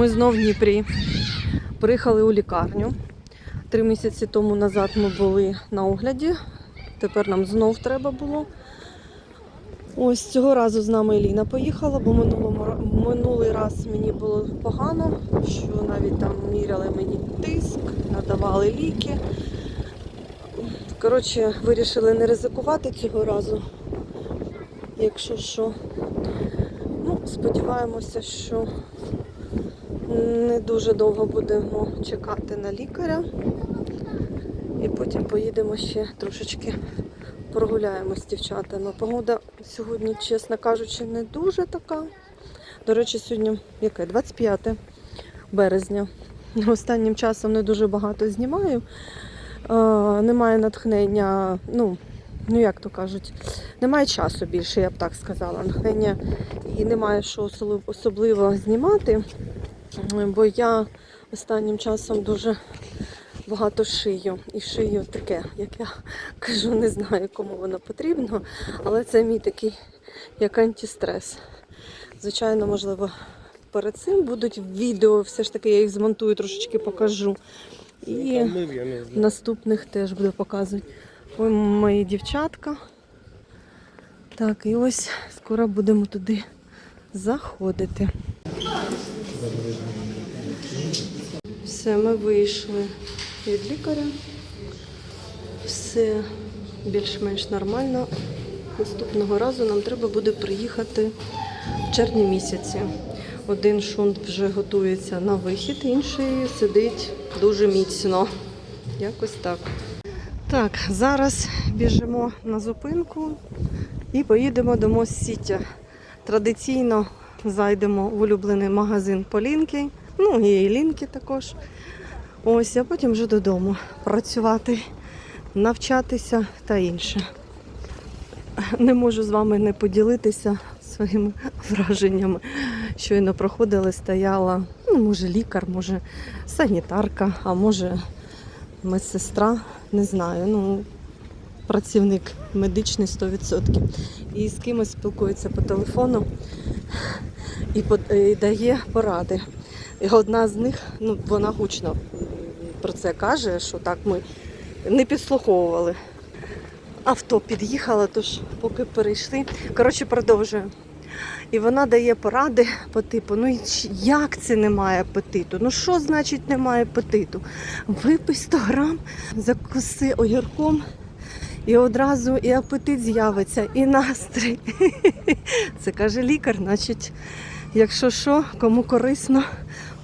Ми знов в Дніпрі. Приїхали у лікарню. Три місяці тому назад ми були на огляді. Тепер нам знов треба було. Ось цього разу з нами Еліна поїхала, бо минулий раз мені було погано, що навіть там міряли мені тиск, надавали ліки. Коротше, вирішили не ризикувати цього разу. Якщо що. Ну, сподіваємося, що не дуже довго будемо чекати на лікаря. І потім поїдемо ще трошечки прогуляємось з дівчатами. Погода сьогодні, чесно кажучи, не дуже така. До речі, сьогодні яке? 25 березня. Останнім часом не дуже багато знімаю. Е, немає натхнення, ну, ну як то кажуть, немає часу більше, я б так сказала. Натхнення і немає що особливо знімати, бо я останнім часом дуже багато шию. І шию таке, як я кажу, не знаю, кому воно потрібно, але це мій такий як антистрес. Звичайно, можливо, перед цим будуть відео, все ж таки я їх змонтую, трошечки покажу. І знаю. наступних теж буду показувати. Ой, мої дівчатка. Так, і ось скоро будемо туди заходити. Все, ми вийшли від лікаря. Все більш-менш нормально. Наступного разу нам треба буде приїхати в червні місяці. Один шунт вже готується на вихід, інший сидить дуже міцно. Якось так. Так, зараз біжимо на зупинку і поїдемо до Моссіття. Традиційно зайдемо в улюблений магазин Полінки, ну і Лінки також. Ось, а потім вже додому працювати, навчатися та інше. Не можу з вами не поділитися своїми враженнями. Щойно проходили, стояла, ну, може, лікар, може, санітарка, а може, медсестра, не знаю. Ну, працівник медичний 100%. І з кимось спілкується по телефону і, дає поради. І одна з них, ну, вона гучно про це каже, що так ми не підслуховували. Авто під'їхало, тож поки перейшли. Коротше, продовжую. І вона дає поради по типу, ну як це немає апетиту? Ну що значить немає апетиту? Випий 100 грам, закуси огірком, і одразу і апетит з'явиться, і настрій. Це каже лікар, значить, якщо що, кому корисно,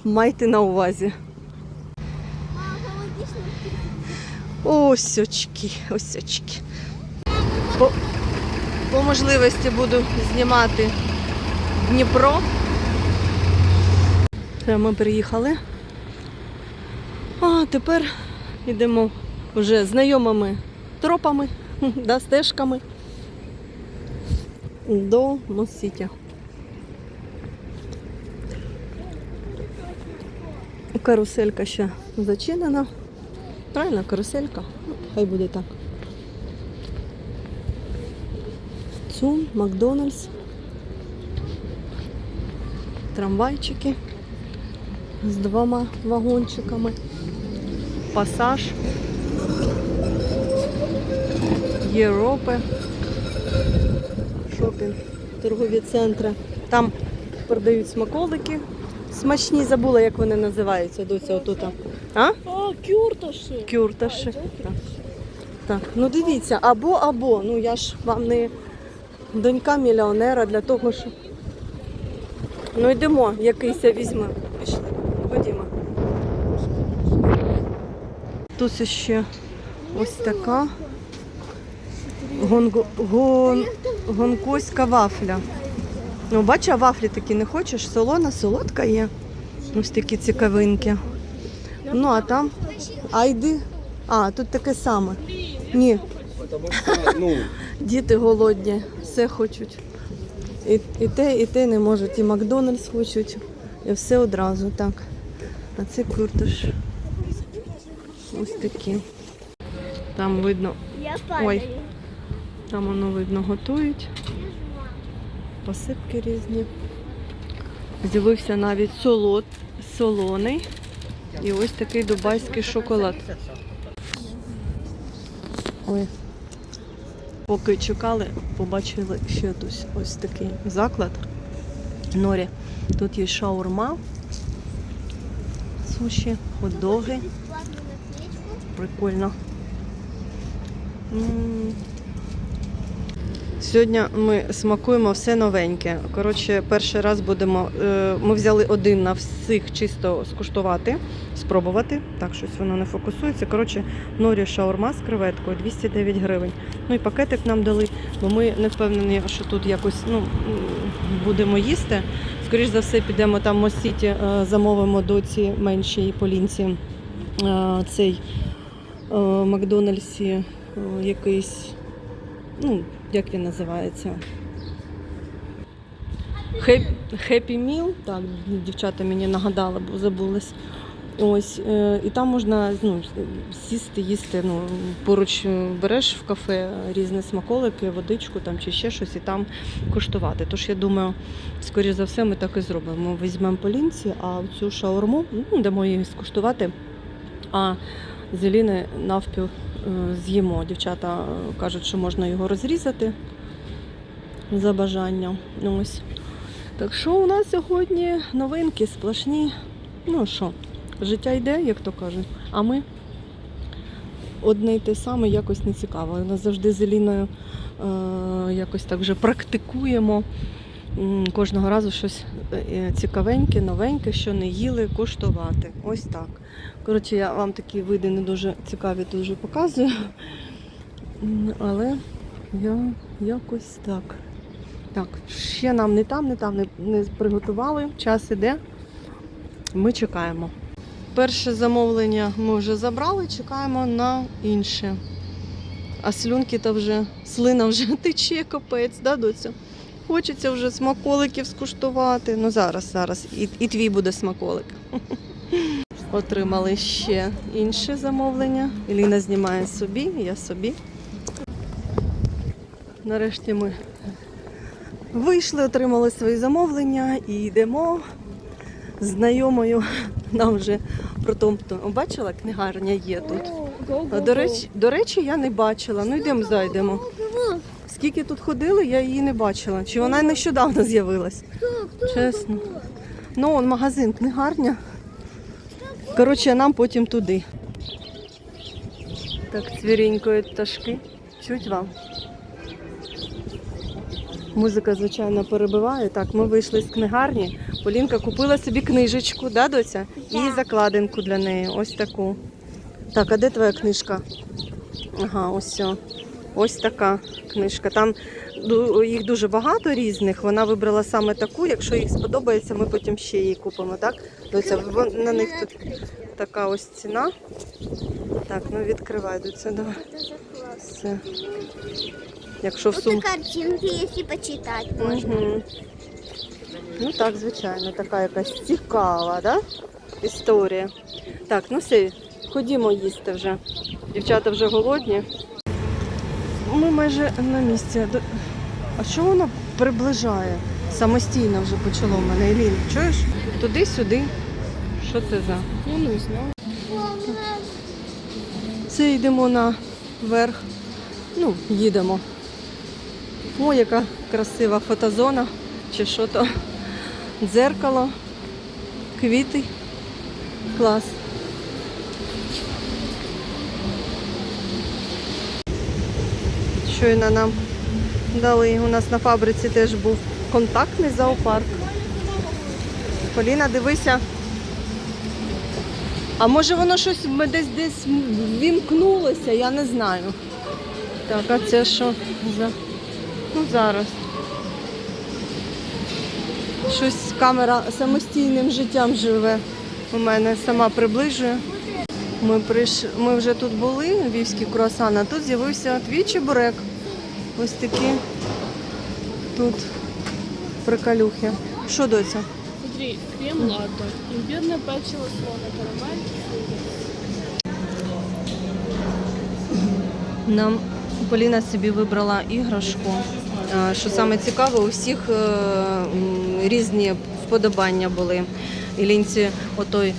майте на увазі. Ось очки, ось очки. По, по можливості буду знімати Дніпро. Ми приїхали. А тепер йдемо вже знайомими тропами, да, стежками до Моссіття. Каруселька ще зачинена. Правильно, каруселька? Ну, Хай буде так. Цум, Макдональдс. Трамвайчики з двома вагончиками. Пасаж. Європи. Шопінг. Торгові центри. Там продають смаколики. Смачні, забула, як вони називаються до цього тут. А? А, кюрташи. Кюрташі. Так. так, ну дивіться, або або. Ну я ж вам не донька мільйонера для того, що. Ну йдемо, якийсь візьмемо. Пішли. Ходімо. Тут ще ось така гонго, гон, гонкоська вафля. Ну, бачу, а вафлі такі не хочеш, солона, солодка є. Ось такі цікавинки. Ну, а там. А йди. А, тут таке саме. Ні, ну, діти голодні, все хочуть. І, і те, і те не можуть. І Макдональдс хочуть. І все одразу так. А це куртуш. Ось такі. Там видно, Ой. Там воно видно готують. Посипки різні. З'явився навіть солод, солоний і ось такий дубайський шоколад. Ой. Поки чекали, побачили ще ось, ось такий заклад. Норі. Тут є шаурма, суші, хот-доги. Прикольно. М. Сьогодні ми смакуємо все новеньке. Коротше, перший раз будемо. е, Ми взяли один на всіх чисто скуштувати, спробувати. Так, щось воно не фокусується. Коротше, норі шаурма з креветкою 209 гривень. Ну і пакетик нам дали, бо ми не впевнені, що тут якось ну, будемо їсти. Скоріше за все, підемо там в Мосіті, е, замовимо доці меншій полінці е, цей Макдональдсі якийсь, ну, як він називається? Хеппі Міл, так, дівчата мені нагадали, бо забулась. Ось, е, і там можна ну, сісти, їсти. Ну, поруч е, береш в кафе різні смаколики, водичку там, чи ще щось, і там куштувати. Тож я думаю, скоріш за все, ми так і зробимо. Візьмемо по лінці, а цю шаурму ну, дамо їй скуштувати. А зеліни навпіл з'їмо. Дівчата е, кажуть, що можна його розрізати за бажанням. Ось. Так що у нас сьогодні новинки сплошні. Ну що, життя йде, як то кажуть. А ми одне й те саме якось не цікаво. Нас завжди з Еліною е, якось так вже практикуємо. Кожного разу щось е, цікавеньке, новеньке, що не їли, куштувати. Ось так. Коротше, я вам такі види не дуже цікаві дуже показую. Але я якось так. Так, ще нам не там, не там не, не приготували. Час іде. Ми чекаємо. Перше замовлення ми вже забрали, чекаємо на інше. А слюнки та вже, слина вже тече капець, да, доця? Хочеться вже смаколиків скуштувати. Ну зараз, зараз. І, і твій буде смаколик. Отримали ще інше замовлення. Еліна знімає собі, я собі. Нарешті ми вийшли, отримали свої замовлення і йдемо знайомою. Нам вже про тому, бачила, книгарня є тут. До речі, до речі, я не бачила. Ну йдемо зайдемо. Скільки тут ходили, я її не бачила. Чи вона нещодавно з'явилась? Чесно. Ну, он магазин, книгарня. Коротше, нам потім туди. Так, цвірінькою пташки. Чуть вам. Музика, звичайно, перебиває. Так, ми вийшли з книгарні. Полінка купила собі книжечку, да, доця? І закладинку для неї. Ось таку. Так, а де твоя книжка? Ага, ось. все. Ось така книжка. Там їх дуже багато різних. Вона вибрала саме таку. Якщо їй сподобається, ми потім ще її купимо, так? Доця, на них тут така ось ціна. Так, ну відкривай, доця, давай. Все. Якщо в сум... картинки, если почитать можно. Угу. Ну так, звичайно, така якась цікава, да? Історія. Так, ну все, ходімо їсти вже. Дівчата вже голодні. Ми майже на місці. А що воно приближає? Самостійно вже почало в мене. Елін, чуєш? Туди-сюди. Що це за? Я не знаю. Це йдемо наверх. Ну, їдемо. О, яка красива фотозона. Чи що то? Дзеркало, квіти. Клас. Щойно нам дали. У нас на фабриці теж був контактний зоопарк. Поліна, дивися. А може воно щось десь десь вімкнулося, я не знаю. Так, а це що за. Ну зараз. Щось камера самостійним життям живе. У мене сама приближує. Ми прийш... ми вже тут були, львівські круасани, а тут з'явився твій чебурек. Ось такі тут приколюхи. Що доця? Смотри, крем латте, имбирное печиво, слона, карамель. Нам Поліна собі вибрала іграшку. Е, Що саме цікаве, у всіх е, різні вподобання були. Ілінці отой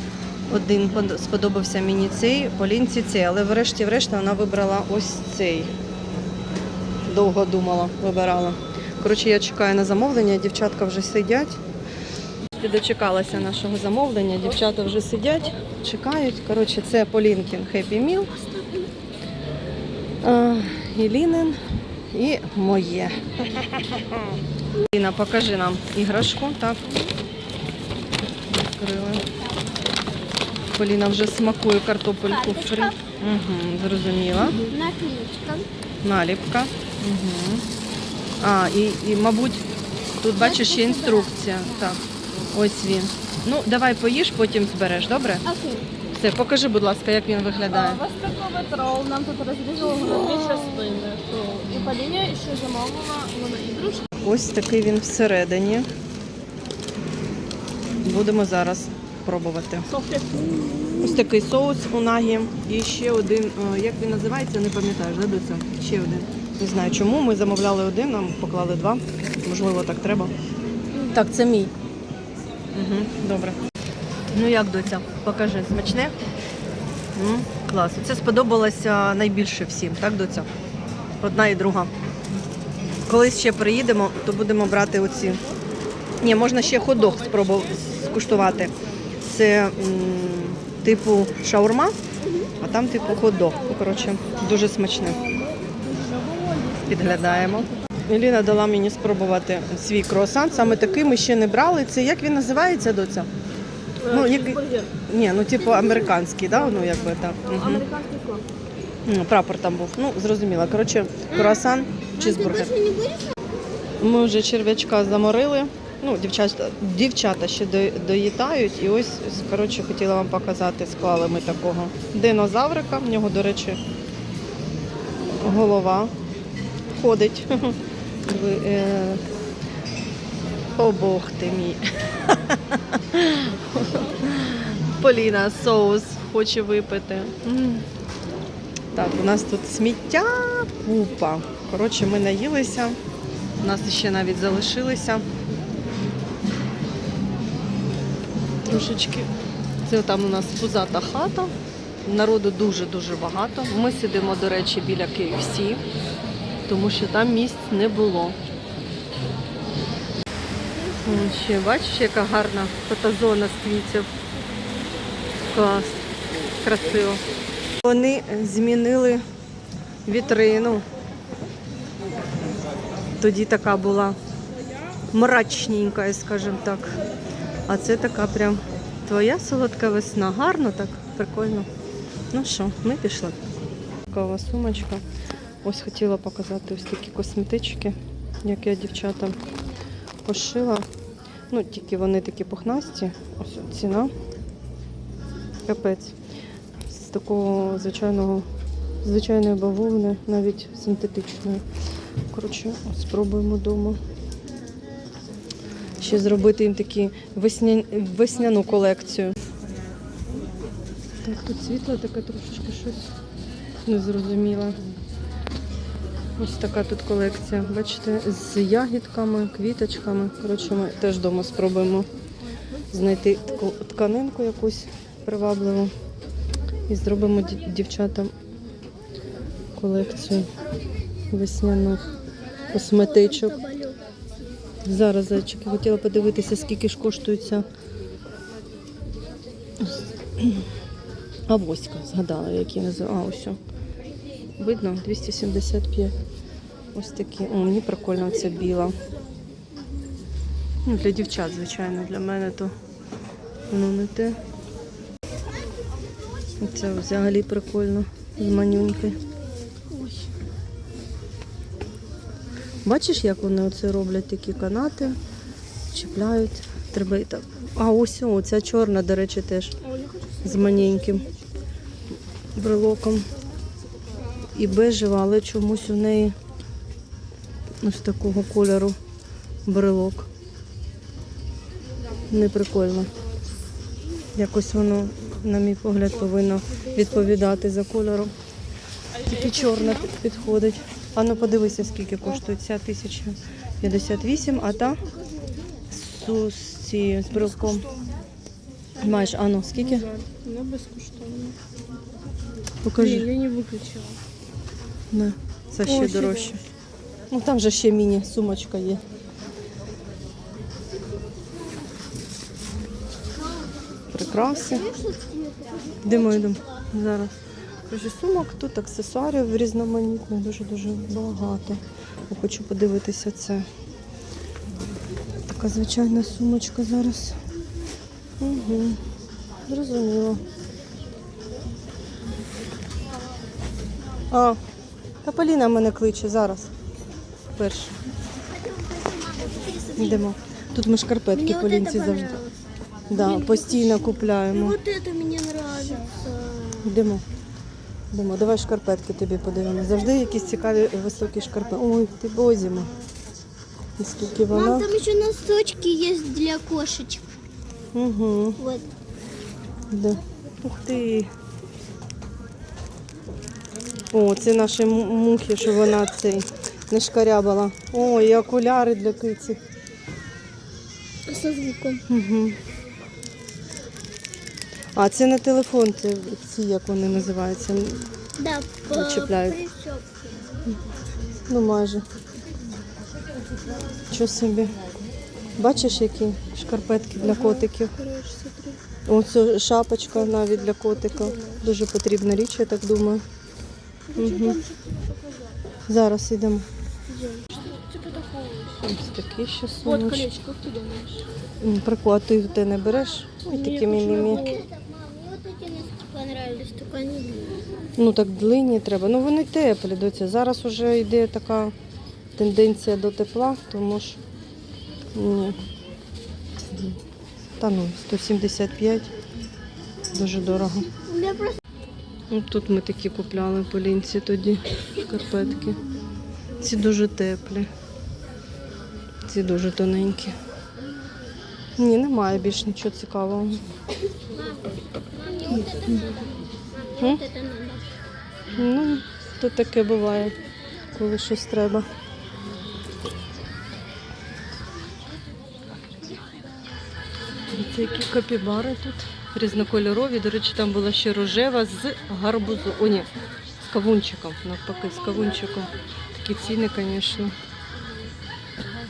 один сподобався мені цей, Полінці цей, але врешті-врешт вона вибрала ось цей. Довго думала, вибирала. Коротше, я чекаю на замовлення, дівчатка вже сидять. Дочекалася нашого замовлення, дівчата вже сидять, чекають. Коротше, це Полінкін Happy Meal. Ілінин і моє. Ліна, покажи нам іграшку. Так. Відкрили. Поліна вже смакує картопельку фрі. Угу, зрозуміла. Наклеечка. Наліпка. Угу. А, і, і, мабуть, тут бачиш ще інструкція. Так, ось він. Ну, давай поїж, потім збереш, добре? Окей. Все, покажи, будь ласка, як він виглядає. А, Ось такий ролл нам тут розрізали на дві частини. І Поліня ще замовила вона ігрушки. Ось такий він всередині. Будемо зараз пробувати. Софія. Ось такий соус у нагі. І ще один, е, як він називається, не пам'ятаєш, да? Ще один. Не знаю чому. Ми замовляли один, нам поклали два. Можливо, так треба. Так, це мій. Угу, добре. Ну як, доця, покажи, смачне? М, клас. Це сподобалося найбільше всім, так, доця? Одна і друга. Колись ще приїдемо, то будемо брати оці. Ні, можна ще хот-дог спробувати скуштувати. Це м, типу шаурма, а там типу хот-дог. Ну, Коротше, дуже смачне. Підглядаємо. Еліна дала мені спробувати свій круасан. Саме такий ми ще не брали. Це як він називається, доця? Ну, який- Бургер. Ні, ну типу американський, да? ну якби так. Мгм. Американський флаг. М, Прапор там був. Ну, зрозуміло. Коротше, круасан, чизбургер. Ми вже черв'ячка заморили. Ну, дівчата, дівчата ще до- доїдають. І ось, коротше, хотіла вам показати, склали ми такого динозаврика. В нього, до речі, голова ходить. Е... О Бог ти мій. Поліна соус хоче випити. Так, у нас тут сміття купа. Коротше, ми наїлися. У нас ще навіть залишилися. Трошечки. Це там у нас пузата хата. Народу дуже-дуже багато. Ми сидимо, до речі, біля KFC, тому що там місць не було. Ще бачиш, яка гарна фотозона з квітів. Клас. Красиво. Вони змінили вітрину. Тоді така була мрачненька, скажімо так. А це така прям твоя солодка весна. Гарно так, прикольно. Ну що, ми пішли. Така сумочка. Ось хотіла показати ось такі косметички, як я дівчатам пошила. Ну, тільки вони такі пухнасті. Ось ціна. Капець. З такого звичайного, звичайної бавовни, навіть синтетичної. Коротше, спробуємо вдома. Ще зробити їм такі весня... весняну колекцію. Так, тут світло таке трошечки щось незрозуміле. Ось така тут колекція. Бачите, з ягідками, квіточками. Коротше, ми теж вдома спробуємо знайти таку тканинку якусь привабливу. І зробимо дівчатам колекцію весняних косметичок. Зараз зайчики хотіла подивитися, скільки ж коштується. Авоська, згадала, які називаю. А, ось. Видно, 275. Ось такі. О, мені прикольно ця біла. Ну, для дівчат, звичайно, для мене то воно не те. Це взагалі прикольно з манюньки. Бачиш, як вони оце роблять такі канати, чіпляють. Треба і так. А ось о, ця чорна, до речі, теж з маленьким брелоком. І бежева, але чомусь у неї ось такого кольору брелок. Не прикольно. Якось воно, на мій погляд, повинно відповідати за кольором. Тільки чорна підходить. А ну подивися, скільки коштує ця 1058, а та з цією, з брелком. Маєш, а ну, скільки? Вона безкоштовна. Покажи. я не виключила. Не, це ще О, дорожче. Ну там же ще міні-сумочка є. Прикраси. Йдемо, йдемо. Зараз. Коротше, сумок тут, аксесуарів різноманітних, дуже-дуже багато. Я хочу подивитися це. Така звичайна сумочка зараз. Угу. Зрозуміло. А, та Поліна мене кличе зараз. Перше. Йдемо. Тут ми шкарпетки Мне вот Полінці завжди. Да, постійно купляємо. вот это мне нравится. Йдемо. Йдемо. Давай шкарпетки тобі подивимо. Завжди якісь цікаві високі шкарпетки. Ой, ти бозімо. І скільки Мам, там еще носочки есть для кошечек. Угу. Вот. Да. Ух ти. О, це наші мухи, що вона цей не шкарябала. О, і окуляри для киці. Со звуком. Угу. А, це не телефон, це ці, як вони називаються. Да, чіпляють. Ну, майже. Що собі? Бачиш, які шкарпетки для котиків? Оце шапочка навіть для котика. Дуже потрібна річ, я так думаю. Угу. Зараз йдемо. Ось такі ще сумочки. Прикол, а ти те не береш? Ой, такі мімімі. Ну так длинні треба. Ну вони теплі доця. Зараз вже йде така тенденція до тепла, тому ж ні. Та ну, 175. Дуже дорого. Ну, тут ми такі купляли по лінці тоді шкарпетки. Ці дуже теплі. Ці дуже тоненькі. Ні, немає більш нічого цікавого. Мам, Ну, то таке буває, коли щось треба. Дивіться, які капібари тут. Різнокольорові. До речі, там була ще рожева з гарбузу. О, ні, з кавунчиком. Навпаки, з кавунчиком. Такі ціни, звісно.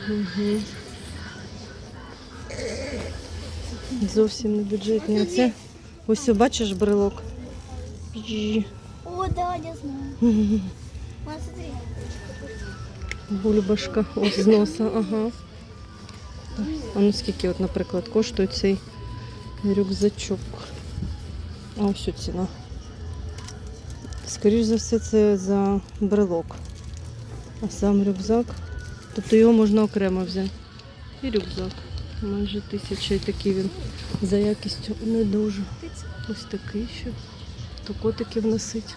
Угу. Зовсім не бюджетні. А це ось бачиш брелок. Жі. Да, я знаю. Смотри. Бульбашка ось з носа, ага. А ну скільки, от, наприклад, коштує цей рюкзачок? А ось ціна. Скоріш за все, це за брелок. А сам рюкзак. Тобто його можна окремо взяти. І рюкзак. Майже тисяча і такий він за якістю не дуже. Ось такий ще. То котиків носить.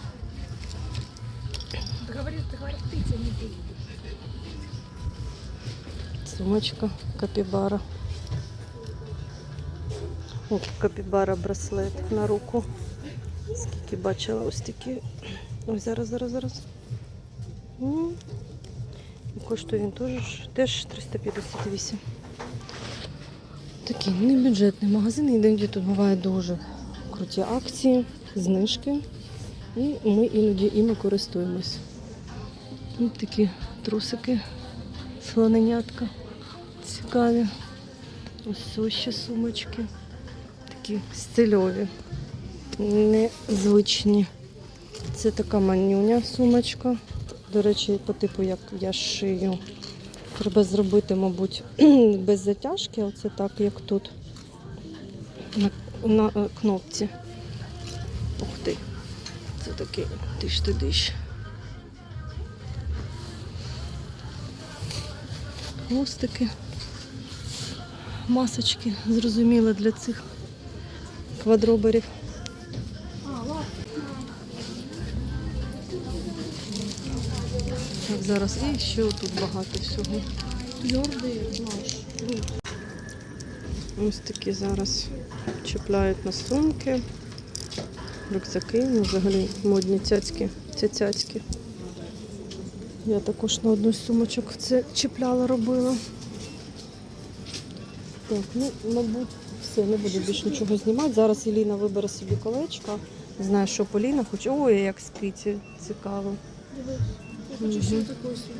Сумочка капібара. О, капібара браслет на руку. Скільки бачила ось такі. Ой, зараз, зараз, зараз. І Коштує він теж, теж 358. Такий небюджетний магазин. Іноді тут бувають дуже круті акції, знижки. І ми іноді іми користуємось. Ось такі трусики, слоненятка. Цікаві. Ось ще сумочки. Такі стильові, незвичні. Це така манюня сумочка. До речі, по типу, як я шию. Треба зробити, мабуть, без затяжки, оце так, як тут. На, на е, кнопці. Ух ти. Це такий тиш ти диш. Хвостики. Масочки, зрозуміло, для цих квадроберів. Так, зараз і ще тут багато всього. Твердый нож. Ось такі зараз чіпляють на сумки, рюкзаки, ну, взагалі модні цяцьки, цяцяцькі. Я також на одну з сумочок це чіпляла, робила. Так, ну, мабуть, все, не буду більше нічого знімати. Зараз Еліна вибере собі колечко. Не знаю, що Поліна хоче. Ой, як скиті, цікаво. Дивись. Я хочу ще таку собі.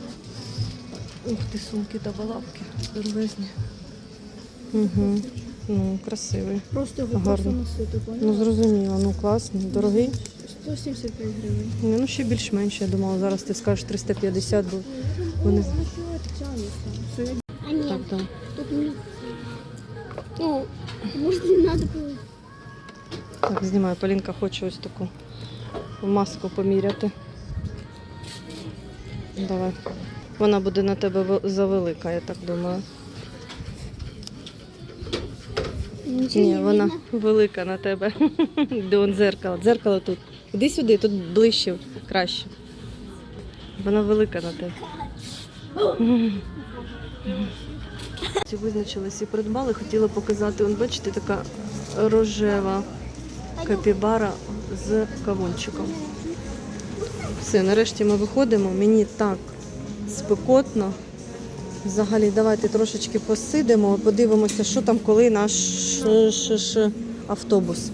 Ух ти, сумки та балапки здоровезні. Угу. Ну, красивий. Просто його Гарно. просто носити, Ну, поняла? зрозуміло, ну класний, дорогий. 175 гривень. Ні, ну ще більш-менш, я думала, зараз ти скажеш 350, бо вони. Ну що тянеться? Все, я А нет, Так, так. тут не... Ну, Может, не надо было? так, знімаю. Полінка хоче ось таку маску поміряти. Давай. Вона буде на тебе вел- завелика, я так думаю. Ні, не вона велика на тебе. Де он дзеркало? Дзеркало тут. Іди сюди, тут ближче, краще. Вона велика на тебе. Ці визначилися і придбали, хотіла показати. Он, бачите, така рожева капібара з кавунчиком. Все, нарешті ми виходимо. Мені так спекотно. Взагалі, давайте трошечки посидимо, подивимося, що там, коли наш ш- ш- ш- автобус.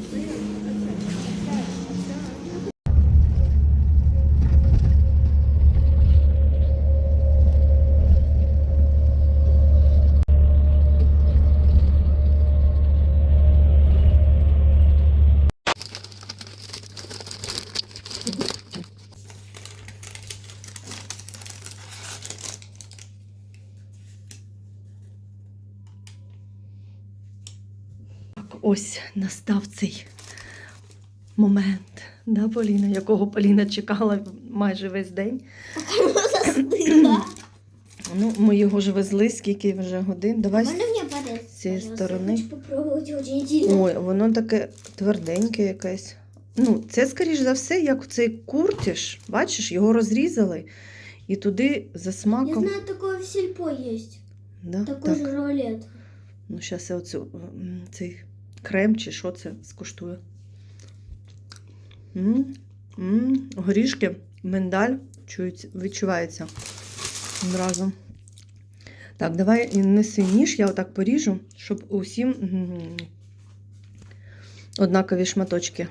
Так, ось настав цей момент, да, Поліна, якого Поліна чекала майже весь день. Ну, ми його ж везли, скільки вже годин. Давай. С цієї сторони. Ой, воно таке тверденьке якесь. Ну, це, скоріш за все, як цей куртіш. Бачиш, його розрізали і туди за Я знаю, такое в сельпо есть. Да? Такой Так. же рулет. Ну, зараз я оцю, цей крем чи що це скуштую. М, м, горішки, миндаль відчувається одразу. Так, давай неси ніж, я отак поріжу, щоб усім однакові шматочки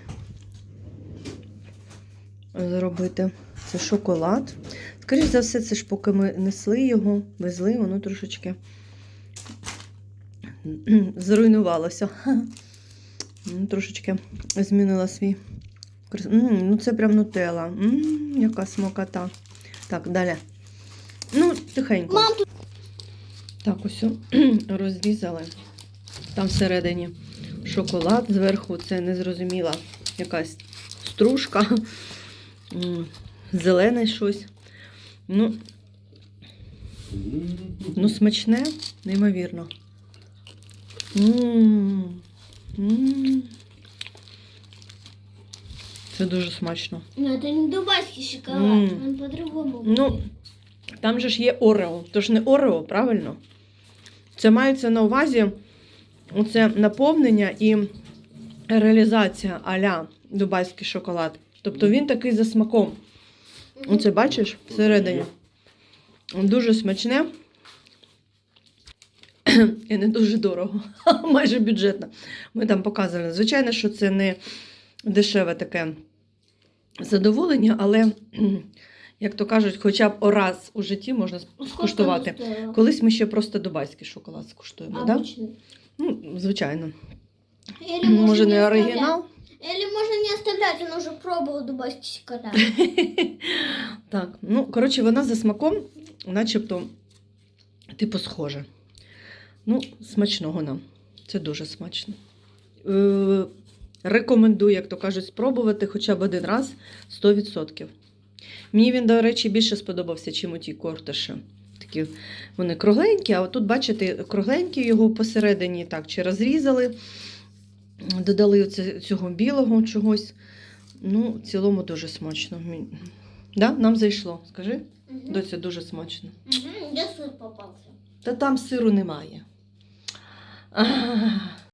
зробити. Це шоколад. Скоріше за все, це ж поки ми несли його, везли, воно трошечки зруйнувалося. Ну, Трошечки змінила свій. Ну, це прям нутелла. Яка смакота. Так, далі. Ну, тихенько. Мам, Так, ось розрізали. Там всередині шоколад, зверху це незрозуміла якась стружка, зелене щось. Ну, ну смачне, неймовірно. М, м. Це дуже смачно. Ну, это не дубайский шоколад. Он по-другому Ну. Там же ж є Орео, тож не Орео, правильно? Це мається на увазі оце наповнення і реалізація а-ля дубайський шоколад. Тобто він такий за смаком. Оце бачиш всередині. Дуже смачне. І не дуже дорого, майже бюджетно. Ми там показували. Звичайно, що це не дешеве таке задоволення, але, як то кажуть, хоча б раз у житті можна скуштувати. Колись ми ще просто дубайський шоколад скуштуємо, да? Ну, звичайно. Или Може, не оригінал? Или можно не оставлять, он уже пробовал дубайский шоколад. Так, ну, коротше, вона за смаком, начебто, типу, схожа. Ну, смачного нам. Це дуже смачно. Е, рекомендую, як то кажуть, спробувати хоча б один раз 100%. Мені він, до речі, більше сподобався, чим у ті кортиші. Такі вони кругленькі, а тут, бачите, кругленькі його посередині так, чи розрізали, додали оце- цього білого чогось. Ну, в цілому дуже смачно. Да? Нам зайшло. Скажи, Мгм. доця дуже смачно. Мгм, Где сыр попался? Та там сиру немає. 啊